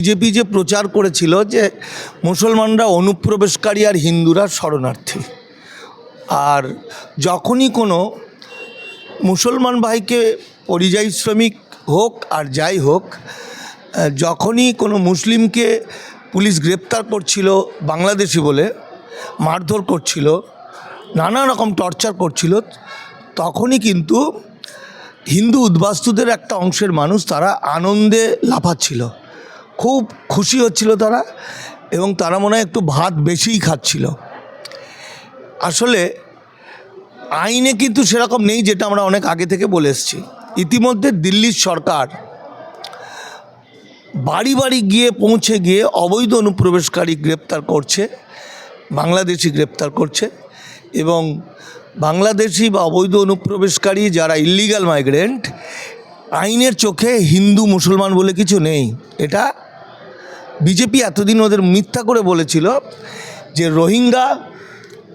BJP যে প্রচার করেছিল যে মুসলমানরা অনুপ্রবেশকারী আর হিন্দুরা শরণার্থী। আর যখনই কোনো মুসলমান ভাইকে পরিযায়ী শ্রমিক হোক আর যাই হোক, যখনই কোনো মুসলিমকে পুলিশ গ্রেপ্তার করছিল, বাংলাদেশি বলে মারধর করছিল, নানা রকম টর্চার করছিল, তখনই কিন্তু হিন্দু উদ্বাস্তুদের একটা অংশের মানুষ তারা আনন্দে লাফাচ্ছিল। খুব খুশি হচ্ছিল তারা এবং তারা মনে হয় একটু ভাত বেশিই খাচ্ছিল। আসলে আইনে কিন্তু সেরকম নেই যেটা আমরা অনেক আগে থেকে বলে এসেছি। ইতিমধ্যে দিল্লির সরকার বাড়ি বাড়ি গিয়ে পৌঁছে গিয়ে অবৈধ অনুপ্রবেশকারী গ্রেপ্তার করছে, বাংলাদেশি গ্রেপ্তার করছে এবং বাংলাদেশি বা অবৈধ অনুপ্রবেশকারী যারা ইল্লিগাল মাইগ্রেন্ট আইনের চোখে হিন্দু মুসলমান বলে কিছু নেই। এটা বিজেপি এতদিন ওদের মিথ্যা করে বলেছিল যে রোহিঙ্গা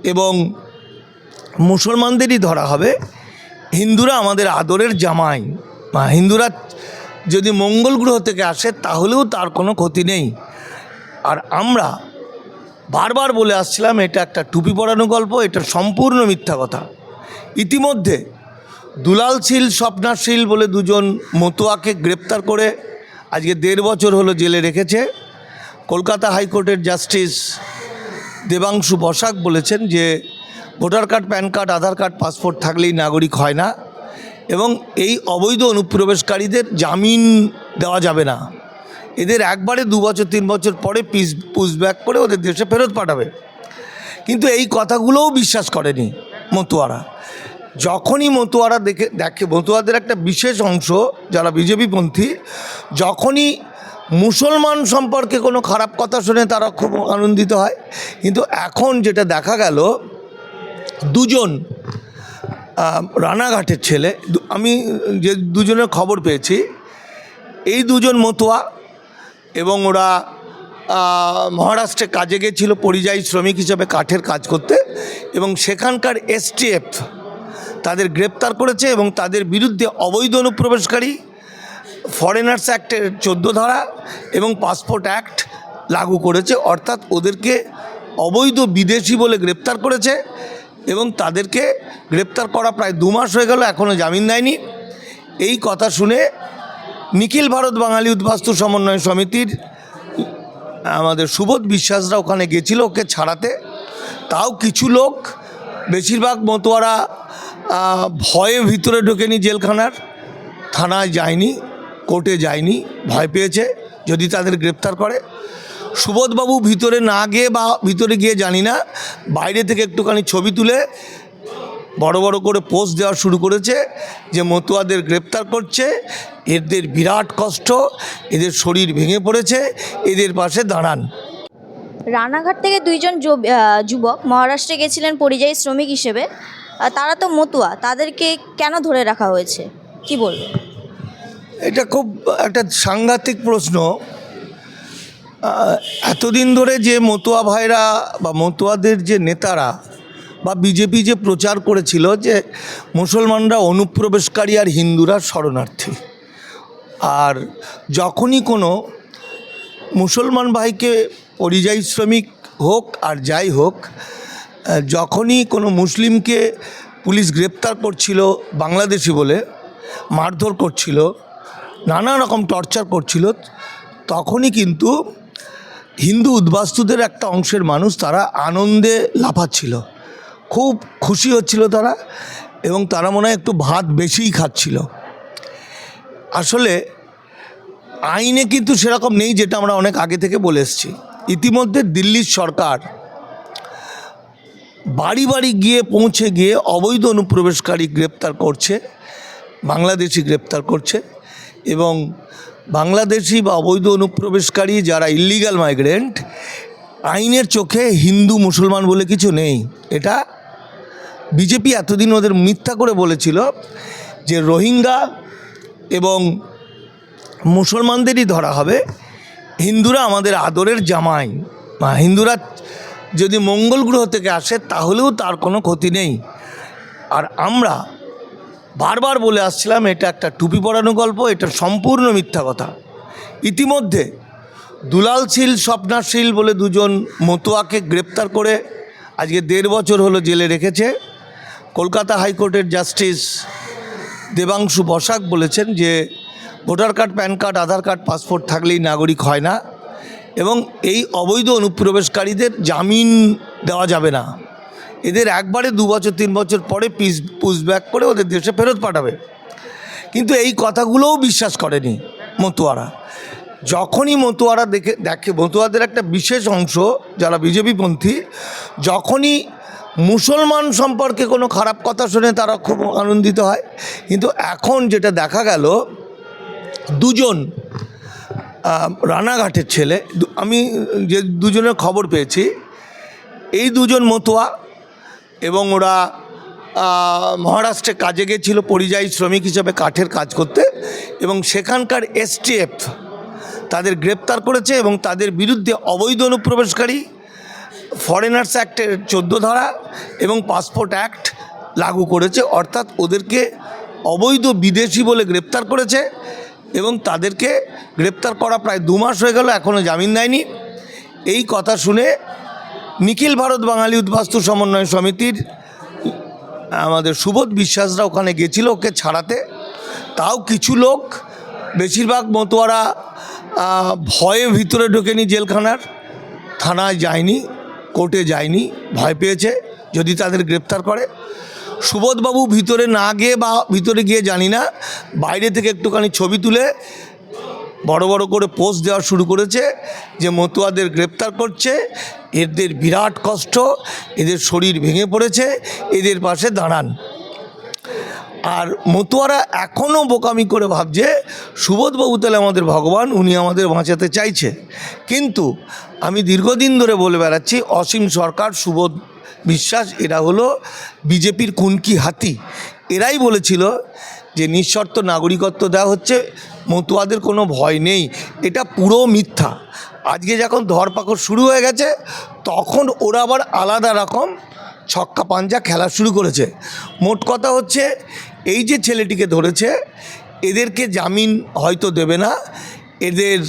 এবং মুসলমানদেরই ধরা হবে। হিন্দুরা আমাদের আদরের জামাই। হিন্দুরা যদি মঙ্গল গ্রহ থেকে আসে, তাহলেও তার কোনো ক্ষতি নেই। আর আমরা বারবার বলে আসছিলাম, এটা একটা টুপি পরানো গল্প, এটা সম্পূর্ণ মিথ্যা কথা। ইতিমধ্যে দুলাল শীল স্বপ্নার শীল বলে দুজন মতুয়াকে গ্রেপ্তার করে আজকে দেড় বছর হলো জেলে রেখেছে। কলকাতা হাইকোর্টের জাস্টিস দেবাংশু বসাক বলেছেন যে voter card, pan card, Aadhaar card, passport থাকলেই নাগরিক হয় না এবং এই অবৈধ অনুপ্রবেশকারীদের জামিন দেওয়া যাবে না। এদের একবারে দু বছর, তিন বছর পরে পিস পুশব্যাক করে ওদের দেশে ফেরত পাঠাবে। কিন্তু এই কথাগুলোও বিশ্বাস করেনি মতুয়ারা। যখনই মতুয়ারা দেখে দেখে, মতুয়াদের একটা বিশেষ অংশ যারা বিজেপিপন্থী যখনই মুসলমান সম্পর্কে কোনো খারাপ কথা শুনে তারা খুব আনন্দিত হয়। কিন্তু এখন যেটা দেখা গেল, দুজন রানাঘাটের ছেলে আমি যে দুজনের খবর পেয়েছি, এই দুজন মতুয়া এবং ওরা মহারাষ্ট্রে কাজে গেছিল পরিযায়ী শ্রমিক হিসেবে কাঠের কাজ করতে এবং সেখানকার এসটিএফ তাদের গ্রেপ্তার করেছে এবং তাদের বিরুদ্ধে অবৈধ অনুপ্রবেশকারী ফরেনার্স অ্যাক্টের চোদ্দ ধারা এবং পাসপোর্ট অ্যাক্ট লাগু করেছে। অর্থাৎ ওদেরকে অবৈধ বিদেশি বলে গ্রেপ্তার করেছে এবং তাদেরকে গ্রেপ্তার করা প্রায় দু মাস হয়ে গেল এখনও জামিন দেয়নি। এই কথা শুনে নিখিল ভারত বাঙালি উদ্বাস্তু সমন্বয় সমিতির আমাদের সুবোধ বিশ্বাসরা ওখানে গেছিল ওকে ছাড়াতে। তাও কিছু লোক, বেশিরভাগ মতোয়ারা ভয়ে ভিতরে ঢোকেনি জেলখানার, থানায় যায়নি। কোর্টে যায়নি, ভয় পেয়েছে, যদি তাদের গ্রেপ্তার করে। সুবোধবাবু ভিতরে না গিয়ে বা ভিতরে গিয়ে জানি না, বাইরে থেকে একটুখানি ছবি তুলে বড় বড় করে পোস্ট দেওয়া শুরু করেছে যে মতুয়াদের গ্রেপ্তার করছে, এদের বিরাট কষ্ট, এদের শরীর ভেঙে পড়েছে, এদের পাশে দাঁড়ান। রানাঘাট থেকে দুইজন যুবক মহারাষ্ট্রে গেছিলেন পরিযায়ী শ্রমিক হিসেবে। তারা তো মতুয়া, তাদেরকে কেন ধরে রাখা হয়েছে? কি বলব এটা খুব একটা সাংঘাতিক প্রশ্ন। এতদিন ধরে যে মতুয়া ভাইরা বা মতুয়াদের যে নেতারা বা বিজেপি যে প্রচার করেছিল যে মুসলমানরা অনুপ্রবেশকারী আর হিন্দুরা শরণার্থী। আর যখনই কোনো মুসলমান ভাইকে পরিযায়ী শ্রমিক হোক আর যাই হোক যখনই কোনো মুসলিমকে পুলিশ গ্রেপ্তার করছিল, বাংলাদেশি বলে মারধর করছিল নানা রকম টর্চার করছিল। তখনই কিন্তু হিন্দু উদ্বাস্তুদের একটা অংশের মানুষ তারা আনন্দে লাফাচ্ছিল। খুব খুশি হচ্ছিল তারা এবং তারা মনে হয় একটু ভাত বেশিই খাচ্ছিল। আসলে আইনে কিন্তু সেরকম নেই যেটা আমরা অনেক আগে থেকে বলে এসেছি। ইতিমধ্যে দিল্লির সরকার বাড়ি বাড়ি গিয়ে পৌঁছে গিয়ে অবৈধ অনুপ্রবেশকারী গ্রেপ্তার করছে, বাংলাদেশি গ্রেপ্তার করছে। এবং বাংলাদেশি বা অবৈধ অনুপ্রবেশকারী যারা ইল্লিগাল মাইগ্রেন্ট আইনের চোখে হিন্দু, মুসলমান বলে কিছু নেই। এটা বিজেপি এতদিন ওদের মিথ্যা করে বলেছিল যে রোহিঙ্গা এবং মুসলমানদেরই ধরা হবে। হিন্দুরা আমাদের আদরের জামাই। হিন্দুরা যদি মঙ্গল গ্রহ থেকে আসে তাহলেও তার কোনো ক্ষতি নেই। আর আমরা বারবার বলে আসছিলাম, এটা একটা টুপি পরানো গল্প, এটা সম্পূর্ণ মিথ্যা কথা। ইতিমধ্যে দুলাল শীল, স্বপ্না শীল বলে দুজন মতুয়াকে গ্রেপ্তার করে আজকে দেড় বছর হলো জেলে রেখেছে। কলকাতা হাইকোর্টের জাস্টিস দেবাংশু বসাক বলেছেন যে, voter card, pan card, Aadhaar card, passport থাকলেই নাগরিক হয় না এবং এই অবৈধ অনুপ্রবেশকারীদের জামিন দেওয়া যাবে না। এদের একবারে দু বছর, তিন বছর পরে পিস পুশব্যাক করে ওদের দেশে ফেরত পাঠাবে। কিন্তু এই কথাগুলোও বিশ্বাস করেনি মতুয়ারা। যখনই মতুয়ারা দেখে দেখে, মতুয়াদের একটা বিশেষ অংশ যারা বিজেপিপন্থী যখনই মুসলমান সম্পর্কে কোনো খারাপ কথা শুনে তারা খুব আনন্দিত হয়। কিন্তু এখন যেটা দেখা গেল, দুজন রানাঘাটের ছেলে আমি যে দুজনের খবর পেয়েছি, এই দুজন মতুয়া এবং ওরা মহারাষ্ট্রে কাজে গেছিল পরিযায়ী শ্রমিক হিসেবে কাঠের কাজ করতে এবং সেখানকার এসটিএফ তাদের গ্রেপ্তার করেছে এবং তাদের বিরুদ্ধে অবৈধ অনুপ্রবেশকারী, ফরেনার্স অ্যাক্টের চোদ্দ ধারা এবং পাসপোর্ট অ্যাক্ট লাগু করেছে। অর্থাৎ ওদেরকে অবৈধ বিদেশি বলে গ্রেপ্তার করেছে এবং তাদেরকে গ্রেপ্তার করা প্রায় দু মাস হয়ে গেল এখনও জামিন দেয়নি। এই কথা শুনে নিখিল ভারত বাঙালি উদ্বাস্তু সমন্বয় সমিতির, আমাদের সুবোধ বিশ্বাসরা ওখানে গেছিল ওকে ছাড়াতে। তাও কিছু লোক, বেশিরভাগ মতোয়ারা ভয়ে ভিতরে ঢোকেনি জেলখানার, থানায় যায়নি, কোর্টে যায়নি, ভয় পেয়েছে যদি তাদের গ্রেপ্তার করে। সুবোধবাবু ভিতরে না গিয়ে বা ভিতরে গিয়ে জানি না, বাইরে থেকে একটুখানি ছবি তুলে বড় বড় করে পোস্ট দেওয়া শুরু করেছে যে মতুয়াদের গ্রেপ্তার করছে, এদের বিরাট কষ্ট, এদের শরীর ভেঙে পড়েছে, এদের পাশে দাঁড়ান। আর মতুয়ারা এখনও বোকামি করে ভাবছে, সুবোধবাবু তাহলে আমাদের ভগবান, উনি আমাদের বাঁচাতে চাইছে। কিন্তু আমি দীর্ঘদিন ধরে বলে বেড়াচ্ছি, অসীম সরকার, সুবোধ বিশ্বাস, এরা হলো বিজেপির কুনকি হাতি। এরাই বলেছিল যে নিঃশর্ত নাগরিকত্ব দেওয়া হচ্ছে মতুয়াদের কোনো ভয় নেই। এটা পুরো মিথ্যা। আজকে যখন ধরপাকড় শুরু হয়ে গেছে, তখন ওরা আবার আলাদা রকম ছক্কা পাঞ্জা খেলা শুরু করেছে। মোট কথা হচ্ছে, এই যে ছেলেটিকে ধরেছে, এদেরকে জামিন হয়তো দেবে না। এদের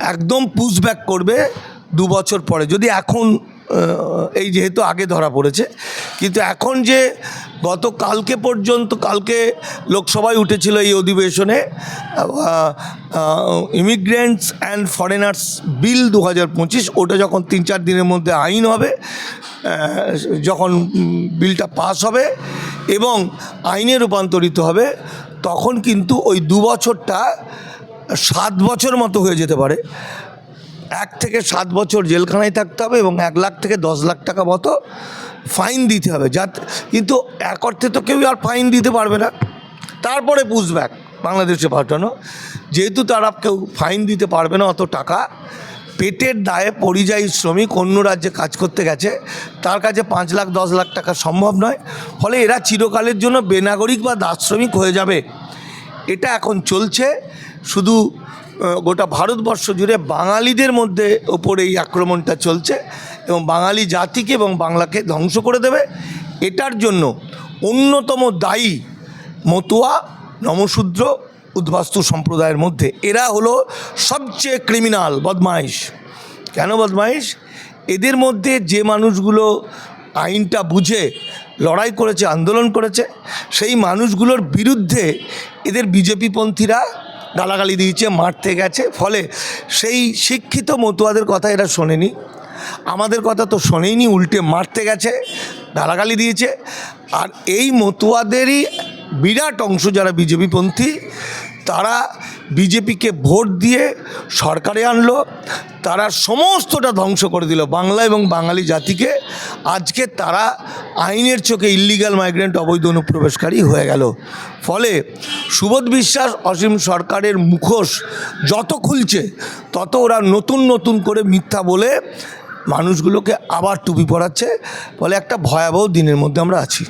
একদম পুশব্যাক করবে দু বছর পরে। যদি এখন এই যেহেতু আগে ধরা পড়েছে, কিন্তু এখন যে গত কালকে পর্যন্ত, কালকে লোকসভায় উঠেছিল এই অধিবেশনে ইমিগ্রেন্টস অ্যান্ড ফরেনার্স বিল দু হাজার পঁচিশ, ওটা যখন তিন চার দিনের মধ্যে আইন হবে যখন বিলটা পাস হবে এবং আইনে রূপান্তরিত হবে, তখন কিন্তু ওই দু বছরটা সাত বছর মতো হয়ে যেতে পারে। এক থেকে সাত বছর জেলখানায় থাকতে হবে এবং এক লাখ থেকে দশ লাখ টাকা মতো ফাইন দিতে হবে যাতে, কিন্তু এক অর্থে তো কেউ আর ফাইন দিতে পারবে না। তারপরে পুষব্যাক বাংলাদেশে পাঠানো। যেহেতু তারা কেউ ফাইন দিতে পারবে না অত টাকা, পেটের দায়ে পরিযায়ী শ্রমিক অন্য রাজ্যে কাজ করতে গেছে। তার কাছে পাঁচ লাখ, দশ লাখ টাকা সম্ভব নয়। ফলে এরা চিরকালের জন্য বেনাগরিক বা দাস শ্রমিক হয়ে যাবে। এটা এখন চলছে। শুধু গোটা ভারতবর্ষ জুড়ে বাঙালিদের মধ্যে ওপর এই আক্রমণটা চলছে এবং বাঙালি জাতিকে এবং বাংলাকে ধ্বংস করে দেবে। এটার জন্য অন্যতম দায়ী মতুয়া, নমশূদ্র উদ্বাস্তু সম্প্রদায়ের মধ্যে এরা হলো সবচেয়ে ক্রিমিনাল বদমাইশ। কেন বদমাইশ? এদের মধ্যে যে মানুষগুলো আইনটা বুঝে লড়াই করেছে, আন্দোলন করেছে, সেই মানুষগুলোর বিরুদ্ধে এদের বিজেপিপন্থীরা গালাগালি দিয়েছে, মারতে গেছে, ফলে সেই শিক্ষিত মতুয়াদের কথা এরা শোনেনি। আমাদের কথা তো শোনেইনি, উল্টে মারতে গেছে, গালাগালি দিয়েছে, আর এই মতুয়াদেরই বিরাট অংশ যারা বিজেপিপন্থী, তারা বিজেপিকে ভোট দিয়ে সরকারে আনলো, তারা সমস্তটা ধ্বংস করে দিল, বাংলা এবং বাঙালি জাতিকে। আজকে তারা আইনের চোখে ইল্লিগাল মাইগ্রেন্ট অবৈধ অনুপ্রবেশকারী হয়ে গেল। ফলে সুবোধ বিশ্বাস, অসীম সরকারের মুখোশ যত খুলছে, তত ওরা নতুন নতুন করে মিথ্যা বলে মানুষগুলোকে আবার টুপি পড়াচ্ছে ফলে একটা ভয়াবহ দিনের মধ্যে আমরা আছি।